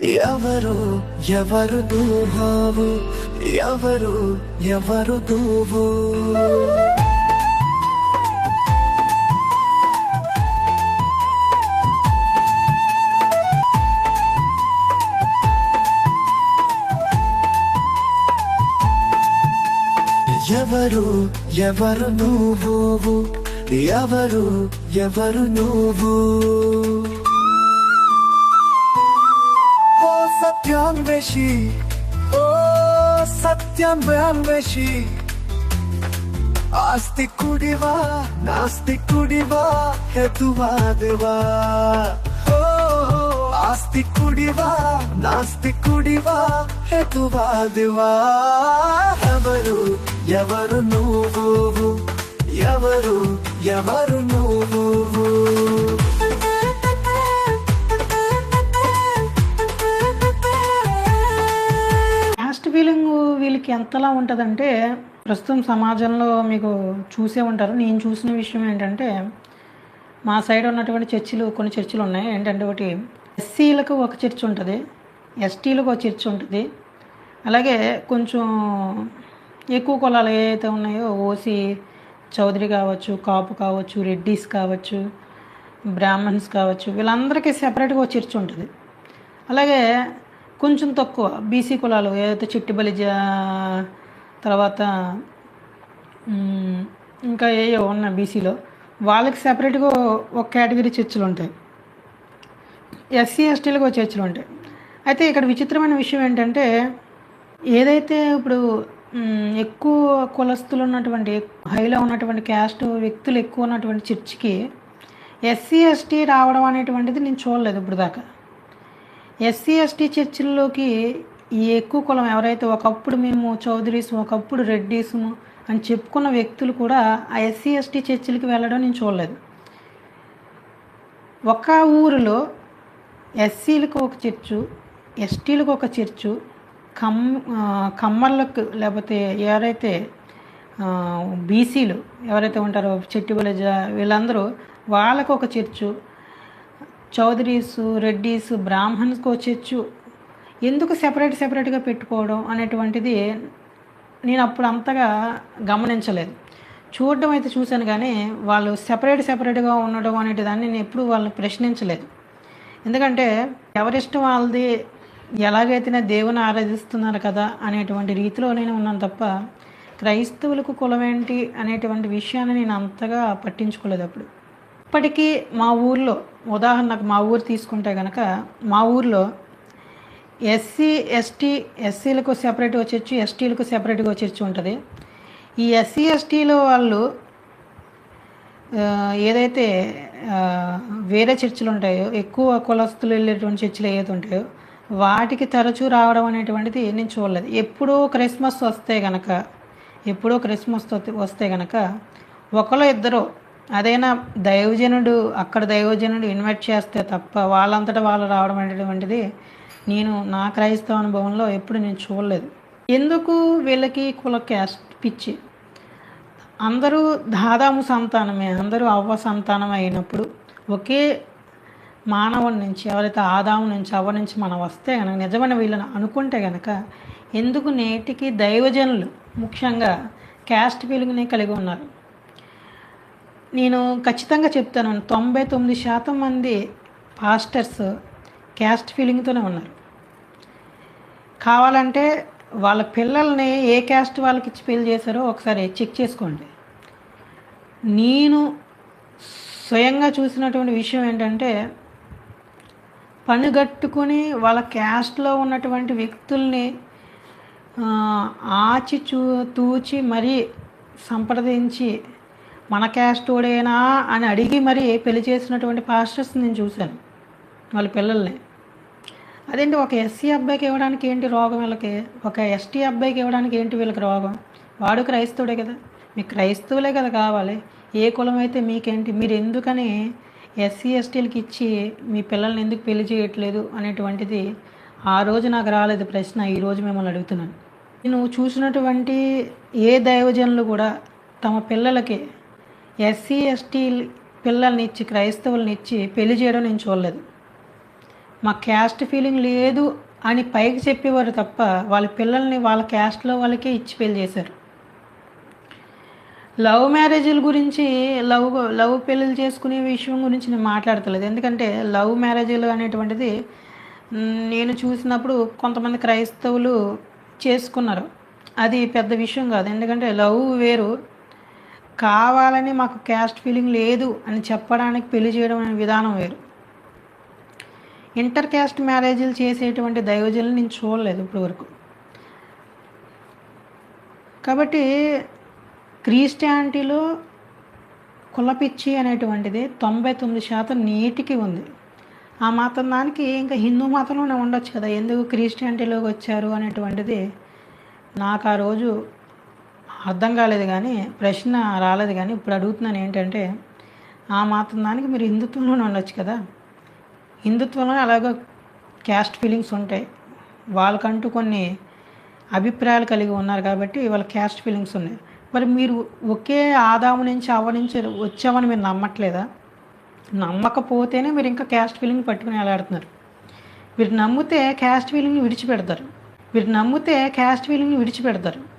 ఎవరు ఎవరు దూహావు ఎవరు ఎవరు దూవు ఎవరు ఎవరు నువ్వు? ఎవరు ఎవరు నువ్వు? అన్వేషి. ఓ సత్యం సత్యాన్వేషి ఆస్తికుడివా నాస్తికుడివా హేతువాదివా ఓ ఆస్తికుడివా నాస్తికుడివా హేతువాదివా ఎవరు ఎవరు నువ్వు? ఎవరు ఎవరు నువ్వు? ఎంతలా ఉంటుందంటే ప్రస్తుతం సమాజంలో మీకు చూసే ఉంటారు. నేను చూసిన విషయం ఏంటంటే మా సైడ్ ఉన్నటువంటి చర్చిలు కొన్ని చర్చిలు ఉన్నాయి. ఏంటంటే ఒకటి ఎస్సీలకు ఒక చర్చ్ ఉంటుంది ఎస్టీలకు ఒక చర్చ్ ఉంటుంది. అలాగే కొంచెం ఎక్కువ కులాలు ఏవైతే ఉన్నాయో ఓసీ చౌదరి కావచ్చు కాపు కావచ్చు రెడ్డీస్ కావచ్చు బ్రాహ్మణ్స్ కావచ్చు వీళ్ళందరికీ సెపరేట్గా ఒక చర్చ్ ఉంటుంది. అలాగే కొంచెం తక్కువ. బీసీ కులాలు ఏదైతే చిట్టి బలిజ తర్వాత ఇంకా ఏయో ఉన్నాయి బీసీలో వాళ్ళకి సెపరేట్గా ఒక కేటగిరీ చర్చలు ఉంటాయి. ఎస్సీ ఎస్టీలకు ఒక చర్చలు ఉంటాయి. అయితే ఇక్కడ విచిత్రమైన విషయం ఏంటంటే ఏదైతే ఇప్పుడు ఎక్కువ కులస్తులు ఉన్నటువంటి హైలో ఉన్నటువంటి క్యాస్ట్ వ్యక్తులు ఎక్కువ ఉన్నటువంటి చర్చికి ఎస్సీ ఎస్టీ రావడం అనేటువంటిది నేను చూడలేదు ఇప్పుడు దాకా ఎస్సీ ఎస్టీ చర్చిల్లోకి ఈ ఎక్కువ కులం ఎవరైతే ఒకప్పుడు మేము చౌదరీస్ ఒకప్పుడు రెడ్డీసుము అని చెప్పుకున్న వ్యక్తులు కూడా ఆ ఎస్సీ ఎస్టీ చర్చిలకి వెళ్ళడం నేను చూడలేదు. ఒక ఊరిలో ఎస్సీలకు ఒక చర్చు ఎస్టీలకు ఒక చర్చు కమ్ కమ్మర్లకు లేకపోతే ఎవరైతే బీసీలు ఎవరైతే ఉంటారో చెట్టిబలజ వీళ్ళందరూ వాళ్ళకు ఒక చర్చు చౌదరీస్ రెడ్డీస్ బ్రాహ్మణ్స్కి వచ్చేచ్చు. ఎందుకు సెపరేట్ సెపరేట్గా పెట్టుకోవడం అనేటువంటిది నేను అప్పుడు అంతగా గమనించలేదు. చూడడం అయితే చూశాను కానీ వాళ్ళు సెపరేట్ సెపరేట్గా ఉండడం అనేటి దాన్ని నేను ఎప్పుడు వాళ్ళని ప్రశ్నించలేదు. ఎందుకంటే ఎవరిష్టం వాళ్ళది ఎలాగైతేనే దేవుని ఆరాధిస్తున్నారు కదా అనేటువంటి రీతిలో నేను ఉన్నాను తప్ప క్రైస్తవులకు కులం ఏంటి అనేటువంటి విషయాన్ని నేను అంతగా పట్టించుకోలేదు అప్పుడు. ఇప్పటికీ మా ఊర్లో ఉదాహరణకు మా ఊరు తీసుకుంటే కనుక మా ఊర్లో ఎస్సీ ఎస్టీ ఎస్సీలకు సెపరేట్గా వచ్చేచ్చు ఎస్టీలకు సెపరేట్గా వచ్చేచ్చు ఉంటుంది. ఈ ఎస్సీ ఎస్టీలో వాళ్ళు ఏదైతే వేరే చర్చిలు ఉంటాయో ఎక్కువ కులస్తులు వెళ్ళేటువంటి చర్చిలు ఏదైతే ఉంటాయో వాటికి తరచూ రావడం అనేటువంటిది నేను చూడలేదు. ఎప్పుడో క్రిస్మస్ వస్తే గనక ఎప్పుడో క్రిస్మస్ వస్తే- గనక ఒకరు ఇద్దరు అదైనా దైవజనుడు అక్కడ దైవజనుడు ఇన్వైట్ చేస్తే తప్ప వాళ్ళంతటా వాళ్ళు రావడం అనేటువంటిది నేను నా క్రైస్తవ అనుభవంలో ఎప్పుడు నేను చూడలేదు. ఎందుకు వీళ్ళకి కుల క్యాస్ట్ పిచ్చి? అందరూ దాదాము సంతానమే అందరూ అవ్వ సంతానం అయినప్పుడు ఒకే మానవుడి నుంచి ఎవరైతే ఆదాము నుంచి అవ్వ నుంచి మనం వస్తే కనుక నిజమైన వీళ్ళని అనుకుంటే కనుక ఎందుకు నేటికి దైవజనులు ముఖ్యంగా క్యాస్ట్ ఫీలింగ్ని కలిగి ఉన్నారు? నేను ఖచ్చితంగా చెప్తాను తొంభై తొమ్మిది శాతం మంది పాస్టర్స్ క్యాస్ట్ ఫీలింగ్తోనే ఉన్నారు. కావాలంటే వాళ్ళ పిల్లల్ని ఏ క్యాస్ట్ వాళ్ళకి ఇచ్చి పెళ్ళి చేశారో ఒకసారి చెక్ చేసుకోండి. నేను స్వయంగా చూసినటువంటి విషయం ఏంటంటే పనిగట్టుకుని వాళ్ళ క్యాస్ట్లో ఉన్నటువంటి వ్యక్తుల్ని ఆచి చూ తూచి మరీ సంప్రదించి మన క్యాస్టోడేనా అని అడిగి మరి పెళ్ళి చేసినటువంటి పాస్టర్స్ నేను చూశాను వాళ్ళ పిల్లల్ని. అదేంటి ఒక ఎస్సీ అబ్బాయికి ఇవ్వడానికి ఏంటి రోగం వీళ్ళకి? ఒక ఎస్టీ అబ్బాయికి ఇవ్వడానికి ఏంటి వీళ్ళకి రోగం? వాడు క్రైస్తవుడే కదా. మీకు క్రైస్తవులే కదా కావాలి. ఏ కులం అయితే మీకేంటి? మీరు ఎందుకని ఎస్సీ ఎస్టీలకి ఇచ్చి మీ పిల్లల్ని ఎందుకు పెళ్ళి చేయట్లేదు అనేటువంటిది ఆ రోజు నాకు రాలేదు ప్రశ్న. ఈరోజు మిమ్మల్ని అడుగుతున్నాను. నేను చూసినటువంటి ఏ దైవజనులు కూడా తమ పిల్లలకి ఎస్సీ ఎస్టీ పిల్లల్ని ఇచ్చి క్రైస్తవుల్ని ఇచ్చి పెళ్ళి చేయడం నేను చూడలేదు. మా క్యాస్ట్ ఫీలింగ్ లేదు అని పైకి చెప్పేవారు తప్ప వాళ్ళ పిల్లల్ని వాళ్ళ క్యాస్ట్లో వాళ్ళకే ఇచ్చి పెళ్ళి చేశారు. లవ్ మ్యారేజ్ల గురించి లవ్ లవ్ పెళ్ళిళ్ళు చేసుకునే విషయం గురించి నేను మాట్లాడతలేదు. ఎందుకంటే లవ్ మ్యారేజ్లు అనేటువంటిది నేను చూసినప్పుడు కొంతమంది క్రైస్తవులు చేసుకున్నారు. అది పెద్ద విషయం కాదు. ఎందుకంటే లవ్ వేరు కావాలని మాకు క్యాస్ట్ ఫీలింగ్ లేదు అని చెప్పడానికి పెళ్ళి చేయడం అనే విధానం వేరు. ఇంటర్ క్యాస్ట్ మ్యారేజీలు చేసేటువంటి దైవజనులు నేను చూడలేదు ఇప్పటి వరకు కాబట్టి క్రిస్టియానిటీలో కులపిచ్చి అనేటువంటిది తొంభై తొమ్మిది శాతం నీటికి ఉంది. ఆ మాత్రం దానికి ఇంకా హిందూ మతంలోనే ఉండొచ్చు కదా. ఎందుకు క్రిస్టియానిటీలోకి వచ్చారు అనేటువంటిది నాకు ఆ రోజు అర్థం కాలేదు కానీ ప్రశ్న రాలేదు కానీ ఇప్పుడు అడుగుతున్నాను ఏంటంటే ఆ మాత్రం దానికి మీరు హిందుత్వంలోనే ఉండొచ్చు కదా. హిందుత్వంలో అలాగే క్యాస్ట్ ఫీలింగ్స్ ఉంటాయి. వాళ్ళకంటూ కొన్ని అభిప్రాయాలు కలిగి ఉన్నారు కాబట్టి వాళ్ళ క్యాస్ట్ ఫీలింగ్స్ ఉన్నాయి. మరి మీరు ఒకే ఆదాము నుంచి అవ నుంచి వచ్చామని మీరు నమ్మట్లేదా? నమ్మకపోతేనే మీరు ఇంకా క్యాస్ట్ ఫీలింగ్ పట్టుకుని వెళ్ళాడుతున్నారు మీరు నమ్మితే క్యాస్ట్ ఫీలింగ్ విడిచిపెడతారు. మీరు నమ్మితే క్యాస్ట్ ఫీలింగ్ విడిచిపెడతారు.